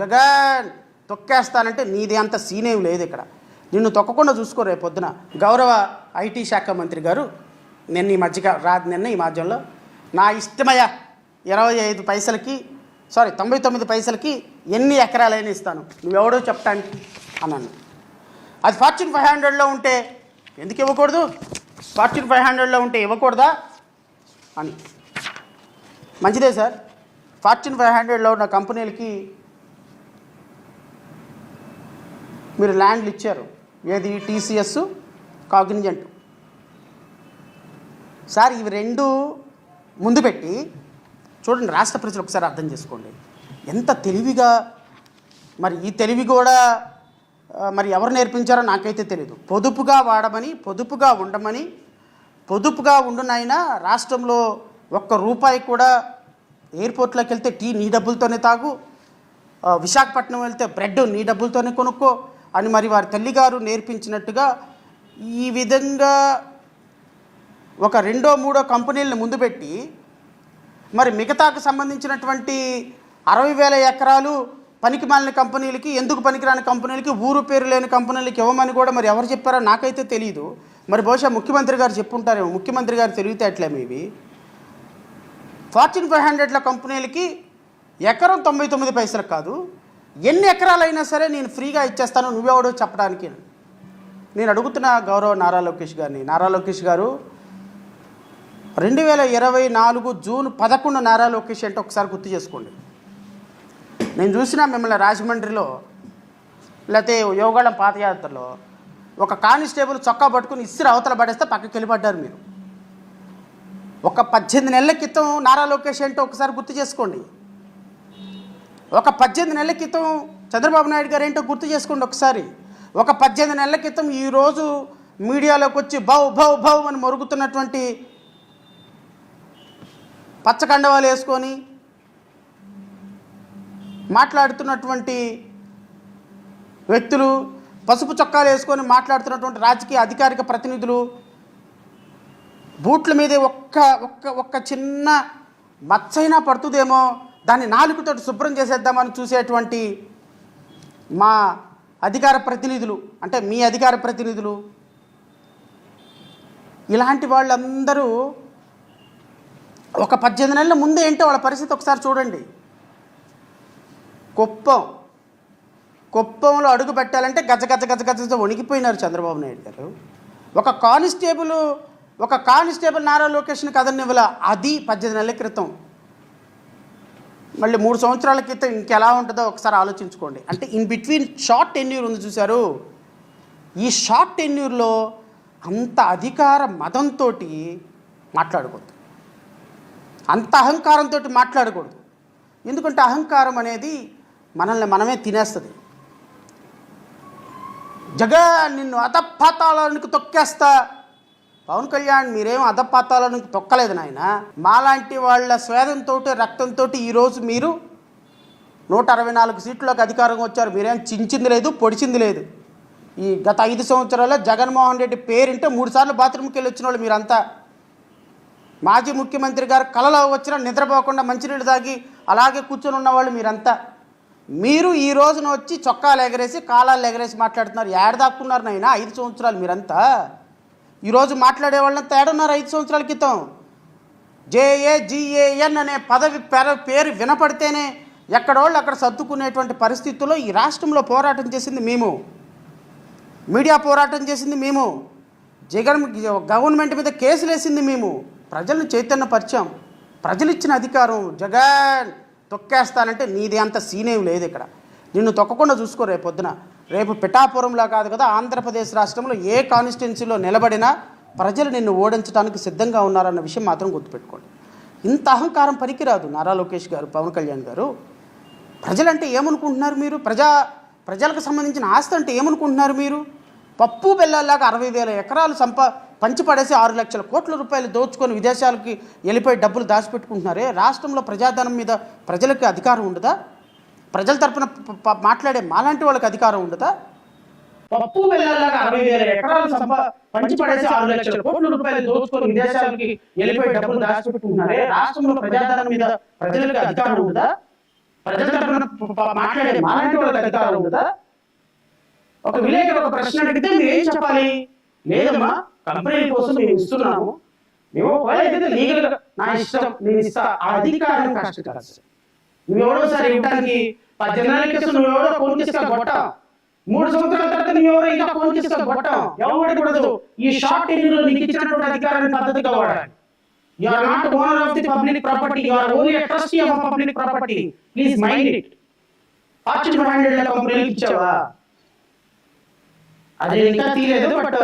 జగన్ తొక్కేస్తానంటే నీది అంత సీనేం లేదు ఇక్కడ. నిన్ను తొక్కకుండా చూసుకో రేపు పొద్దున. గౌరవ ఐటీ శాఖ మంత్రి గారు నిన్న ఈ మధ్యగా రా నిన్న ఈ మాధ్యంలో నా ఇష్టమయ్యా ఇరవై ఐదు పైసలకి సారీ తొంభై తొమ్మిది పైసలకి ఎన్ని ఎకరాలైనా ఇస్తాను. నువ్వెవడో చెప్పడానికి అన్నాను. అది ఫార్చ్యూన్ ఫైవ్ హండ్రెడ్లో ఉంటే ఎందుకు ఇవ్వకూడదు? ఫార్చ్యూన్ ఫైవ్ హండ్రెడ్లో ఉంటే ఇవ్వకూడదా? అని. మంచిదే సార్. ఫార్చ్యూన్ ఫైవ్ హండ్రెడ్లో ఉన్న కంపెనీలకి మీరు ల్యాండ్లు ఇచ్చారు. ఏది? TCS Cognizant. సార్ ఇవి రెండు ముందు పెట్టి చూడండి రాష్ట్ర ప్రజలు ఒకసారి అర్థం చేసుకోండి. ఎంత తెలివిగా మరి ఈ తెలివి కూడా మరి ఎవరు నేర్పించారో నాకైతే తెలియదు పొదుపుగా వాడమని పొదుపుగా ఉండమని పొదుపుగా ఉండునైనా రాష్ట్రంలో ఒక్క రూపాయి కూడా ఎయిర్పోర్ట్లోకి వెళ్తే టీ నీ డబ్బులతోనే తాగు విశాఖపట్నం వెళ్తే బ్రెడ్ నీ డబ్బులతోనే కొనుక్కో అని మరి వారి తల్లిగారు నేర్పించినట్టుగా ఈ విధంగా ఒక రెండో మూడో కంపెనీలను ముందు పెట్టి మరి మిగతాకు సంబంధించినటువంటి అరవై వేల ఎకరాలు పనికి మాలిన కంపెనీలకి ఎందుకు పనికిరాని కంపెనీలకి ఊరు పేరు లేని కంపెనీలకి ఇవ్వమని కూడా మరి ఎవరు చెప్పారో నాకైతే తెలియదు మరి బహుశా ముఖ్యమంత్రి గారు చెప్పుంటారేమో ముఖ్యమంత్రి గారు తెలివితేటలేమో ఇవి ఫార్చ్యూన్ ఫైవ్ హండ్రెడ్ల కంపెనీలకి ఎకరం తొంభై తొమ్మిది పైసలకు కాదు ఎన్ని ఎకరాలైనా సరే నేను ఫ్రీగా ఇచ్చేస్తాను నువ్వెవడో చెప్పడానికి? నేను అడుగుతున్న గౌరవ నారా లోకేష్ గారిని. నారా లోకేష్ గారు రెండు వేల ఇరవై నాలుగు జూన్ పదకొండు నారా లోకేష్ అంటే ఒకసారి గుర్తు చేసుకోండి. నేను చూసిన మిమ్మల్ని రాజమండ్రిలో లేకపోతే యోగాళం పాదయాత్రలో ఒక కానిస్టేబుల్ చొక్కా పట్టుకుని ఇస్త్రీ అవతల పడేస్తే పక్కకి వెళ్ళిపడ్డారు మీరు. ఒక పద్దెనిమిది నెలల క్రితం నారా లోకేష్ అంటే ఒకసారి గుర్తు చేసుకోండి. ఒక పద్దెనిమిది నెలల క్రితం చంద్రబాబు నాయుడు గారు ఏంటో గుర్తు చేసుకోండి ఒకసారి. ఒక పద్దెనిమిది నెలల క్రితం ఈరోజు మీడియాలోకి వచ్చి భౌ భౌ భౌ అని మరుగుతున్నటువంటి పచ్చకండవాలు వేసుకొని మాట్లాడుతున్నటువంటి వ్యక్తులు పసుపు చొక్కాలు వేసుకొని మాట్లాడుతున్నటువంటి రాజకీయ అధికారిక ప్రతినిధులు బూట్ల మీదే ఒక్క ఒక్క ఒక్క చిన్న మచ్చైనా పడుతుందేమో దాన్ని నాలుగుతో శుభ్రం చేసేద్దామని చూసేటువంటి మా అధికార ప్రతినిధులు అంటే మీ అధికార ప్రతినిధులు ఇలాంటి వాళ్ళందరూ ఒక పద్దెనిమిది నెలల ముందే ఏంటో వాళ్ళ పరిస్థితి ఒకసారి చూడండి. కుప్పం కుప్పంలో అడుగు పెట్టాలంటే గజ గజ గజ గజ వణికిపోయినారు చంద్రబాబు నాయుడు గారు. ఒక కానిస్టేబుల్ ఒక కానిస్టేబుల్ నారా లొకేషన్ కథనివ్వల అది పద్దెనిమిది నెలల క్రితం. మళ్ళీ మూడు సంవత్సరాల క్రితం ఇంకెలా ఉంటుందో ఒకసారి ఆలోచించుకోండి. అంటే ఇన్ బిట్వీన్ షార్ట్ టెన్యూర్ ఉంది చూశారు. ఈ షార్ట్ టెన్యూర్లో అంత అధికార మతంతో మాట్లాడకూడదు. అంత అహంకారంతో మాట్లాడకూడదు. ఎందుకంటే అహంకారం అనేది మనల్ని మనమే తినేస్తుంది. జగన్ నిన్ను అధపాతాలకు తొక్కేస్తా పవన్ కళ్యాణ్ మీరేం అధపాతాలను తొక్కలేదు నాయన. మాలాంటి వాళ్ళ స్వేదంతో రక్తంతో ఈరోజు మీరు నూట అరవై నాలుగు సీట్లకు అధికారం వచ్చారు. మీరేం చించింది లేదు పొడిచింది లేదు. ఈ గత ఐదు సంవత్సరాల్లో జగన్మోహన్ రెడ్డి పేరింటే మూడు సార్లు బాత్రూమ్కి వెళ్ళి వచ్చిన వాళ్ళు మీరంతా. మాజీ ముఖ్యమంత్రి గారు కలలో వచ్చినా నిద్రపోకుండా మంచినీళ్ళు తాగి అలాగే కూర్చొని ఉన్నవాళ్ళు మీరంతా. మీరు ఈ రోజున వచ్చి చొక్కాలు ఎగరేసి కాలాలు ఎగరేసి మాట్లాడుతున్నారు. ఏడ దాక్కున్నారు నాయన ఐదు సంవత్సరాలు మీరంతా? ఈరోజు మాట్లాడే వాళ్ళంతా ఏడున్నారు ఐదు సంవత్సరాల క్రితం జేఏజిఏఎన్ అనే పదవి పేర పేరు వినపడితేనే ఎక్కడోళ్ళు అక్కడ సర్దుకునేటువంటి పరిస్థితుల్లో ఈ రాష్ట్రంలో పోరాటం చేసింది మేము. మీడియా పోరాటం చేసింది మేము. జగన్ గవర్నమెంట్ మీద కేసులు వేసింది మేము. ప్రజలను చైతన్యపరిచాం. ప్రజలు ఇచ్చిన అధికారం జగన్ తొక్కేస్తానంటే నీది అంత సీనేం లేదు ఇక్కడ. నిన్ను తొక్కకుండా చూసుకో రేపు పొద్దున రేపు పిఠాపురంలో కాదు కదా ఆంధ్రప్రదేశ్ రాష్ట్రంలో ఏ కాన్స్టిట్యున్సీలో నిలబడినా ప్రజలు నిన్ను ఓడించడానికి సిద్ధంగా ఉన్నారన్న విషయం మాత్రం గుర్తుపెట్టుకోండి. ఇంత అహంకారం పనికిరాదు నారా లోకేష్ గారు పవన్ కళ్యాణ్ గారు. ప్రజలంటే ఏమనుకుంటున్నారు మీరు? ప్రజా ప్రజలకు సంబంధించిన ఆస్తి అంటే ఏమనుకుంటున్నారు మీరు? పప్పు బెల్లాలాగా అరవై వేల ఎకరాలు సంపా పంచిపడేసి ఆరు లక్షల కోట్ల రూపాయలు దోచుకొని విదేశాలకి వెళ్ళిపోయి డబ్బులు దాచిపెట్టుకుంటున్నారే? రాష్ట్రంలో ప్రజాధనం మీద ప్రజలకు అధికారం ఉండదా? ప్రజల తరపున మాట్లాడే మాలాంటి వాళ్ళకి అధికారం ఉండదా? పప్పు అరవై వేల ఎకరాలు సంపా ఆరు లక్షల కోట్ల రూపాయలు దోచుకొని విదేశాలకి వెళ్ళిపోయి డబ్బులు రాష్ట్రంలో ప్రజాధనం మీద ప్రజలకు అధికారం ప్రజల తరఫున మాట్లాడే మాలాంటి వాళ్ళకి అధికారం ఉందా ఒక విలేకరు ఒక ప్రశ్న అడిగితే మీరు ఏం చెప్పాలి? లేదమ్మా కంపెనీ కోసం మేము ఇస్తున్నాము. మేము లీగల్ నా ఇష్టం నేను ఇస్తా ఆ అధికారం కష్టం కాదు ఇవ్వడానికి పద్దెనిమిది కేసు ఫోన్ మూడు సంవత్సరాల తర్వాత ఇంకా ఫోన్ ఈ షార్ట్ టెన్యూర్ నీకు ఇచ్చినటువంటి అధికారాన్ని పద్ధతిగా వాడాలి. You are not owner of the public property you are only trustee of public property please mind it fortune five hundred కంపెనీకి ఇచ్చావా? అది ఇంకా తీయలేదు బట్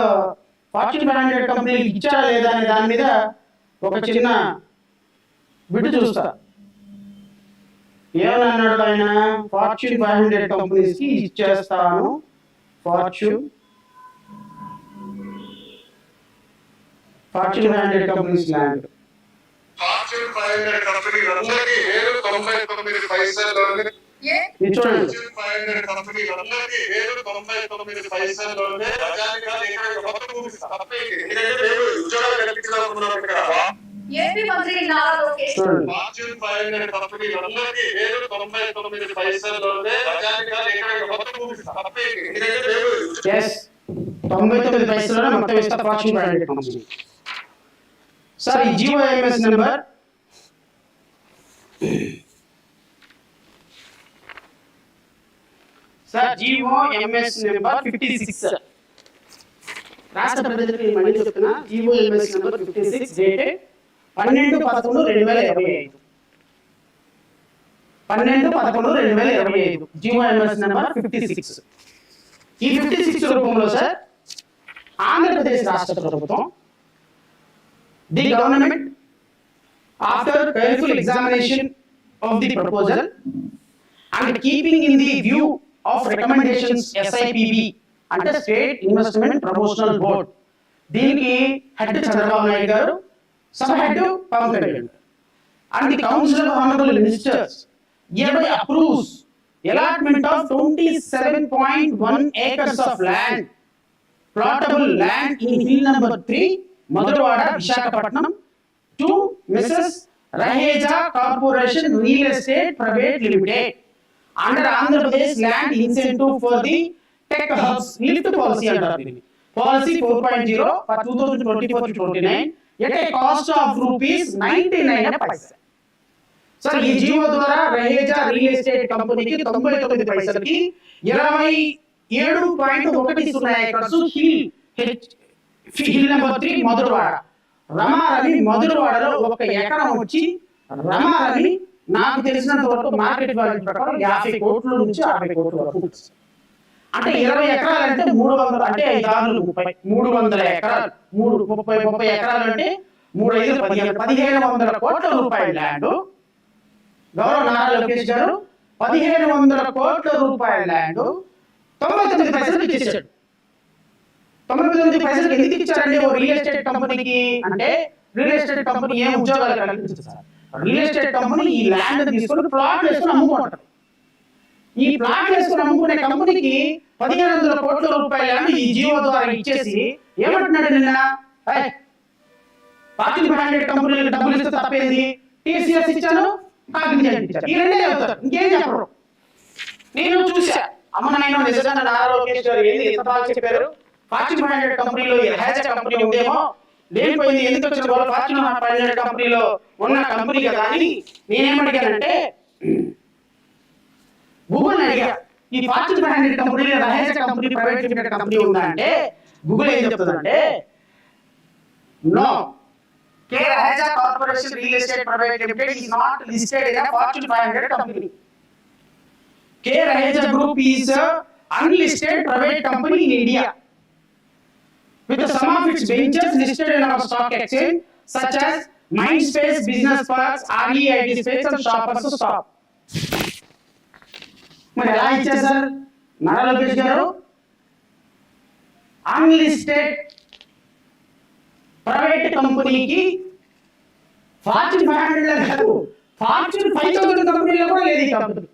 ఫార్చ్యూన్ ఫైవ్ హండ్రెడ్ ఇచ్చారా లేదా అనే దాని మీద ఒక చిన్న విడు చూస్తా. ఏమన్నాడు ఆయన ఫార్చ్యూన్ ఫైవ్ హండ్రెడ్ కంపెనీస్కి ఇచ్చేస్తాను. Fortune fortune five hundred companies land. చూడండి. ఏపీ మంత్రి Nara fortune five hundred company అందరికి ఏడు తొంభై తొమ్మిది పైసల్లోనే ప్రజానికా ఏకైక మొత్తం భూమి తప్పేంటి? ఎందుకంటే మేము ఎస్ తొంభై తొమ్మిది పైసలు మొత్తం ఇస్తా fortune five hundred company sir ఈ GO MS number? Sir GO MS number fifty six రాష్ట్ర ప్రజలకు మళ్ళీ చెప్తున్నా GO MS number fifty six dated పన్నెండు పదకొండు రెండు వేల ఇరవై ఐదు. పన్నెండు పదకొండు రెండు వేల ఇరవై ఐదు. GO MS number fifty six. ఈ ఫిఫ్టీ సిక్స్ రూపంలో సార్ ఆంధ్రప్రదేశ్ రాష్ట్ర ప్రభుత్వం the government after careful examination of the proposal and keeping in the view of recommendations SIPB అంటే స్టేట్ ఇన్వెస్ట్మెంట్ ప్రమోషనల్ బోర్డ్. దీనికి head Chandrababu Naidu garu sub head Pawan Kalyan and the Council of Honorable Ministers hereby approves allotment of 27.1 acres of land, plottable land in hill number 3, Madhurwada, Vishakhapatnam, to Mrs. Raheja Corporation Real Estate Private Limited under Andhra Pradesh Land Incentive for the Tech Hubs Lift Policy under the Policy 4.0 for 2024 to 29 at a cost of rupees 99 paisa. Sir ఈ GO ద్వారా Raheja real estate కంపెనీకి తొంభై తొమ్మిది పైసలకి ఇరవై ఏడు point ఒకటి సున్నా acres hill H hill number three Madhurawada రమారవి మధురవాడలో ఒక ఎకరం వచ్చి రమారవి నాకు తెలిసినంత వరకు మార్కెట్ వాల్యూ ప్రకారం యాభై కోట్ల నుంచి అరవై కోట్ల వరకు అంటే ఇరవై ఎకరాలు అంటే మూడు వందలు అంటే ఐదు ముప్పై మూడు వందల ఎకరాలు. మూడు ముప్పై ముప్పై ఎకరాలు అంటే మూడు ఐదు పదిహేను పదిహేను వందల కోట్ల రూపాయల ల్యాండ్. గౌరవ నారా లోకేష్ గారు పదిహేను వందల కోట్ల రూపాయల ల్యాండ్ తొంభై తొమ్మిది పైసలు ఇచ్చేసాడు తొంభై తొమ్మిది పైసలు ఎందుకు ఇచ్చారండి ఓ రియల్ ఎస్టేట్ కంపెనీకి? అంటే రియల్ ఎస్టేట్ కంపెనీ ఏం ఉద్యోగాలు కల్పించారు రియల్ ఎస్టేట్ కంపెనీ ఈ ల్యాండ్ తీసుకొని ప్లాట్ వేసుకొని అమ్ముకుంటారు ఈ ప్లాట్ వేసుకొని అమ్ముకునే కంపెనీకి పదిహేను వందల కోట్ల రూపాయల ఈ జియో ద్వారా ఇచ్చేసి ఏమంటున్నాడు నిన్న? పార్టీ బ్రాండెడ్ కంపెనీలకు డబ్బులు ఇస్తే తప్పేది? టీసీఎస్ ఇచ్చాను కాగ్నిజెంట్ ఇచ్చాను. ఈ రెండే చెప్తారు. ఇంకేం చెప్పరు? నేను చూసా. అమ్మ నేను నిజంగా నారా లోకేష్ గారు ఏంది ఎంత బాగా చెప్పారు? పార్టీ బ్రాండెడ్ కంపెనీలో హ్యాచ్ కంపెనీ ఉందేమో? లేనిపోయింది ఎందుకు వచ్చిన వాళ్ళు ఫార్చ్యూన్ బ్రాండెడ్ కంపెనీలో? ఉన్న కంపెనీ కదా అని నేనేమడిగానంటే గూగుల్ అడిగా ఈ fortune branded company Raheja company private limited company ఉందా అంటే గూగుల్ ఏం చెప్తుందంటే no K. Raheja Corporation Real Estate Private Limited is not listed in a Fortune 500 company. K. Raheja Group is a unlisted private company in India with some of its ventures listed in our stock exchange such as Mindspace Business Parks, REIT Space and Shoppers Stop. మరి ఎలా ఇచ్చేశారు నారా లోకేష్ గారు? Unlisted private కంపెనీకి fortune five hundred కాదు fortune five thousand కంపెనీలో కూడా లేదు ఈ కంపెనీ.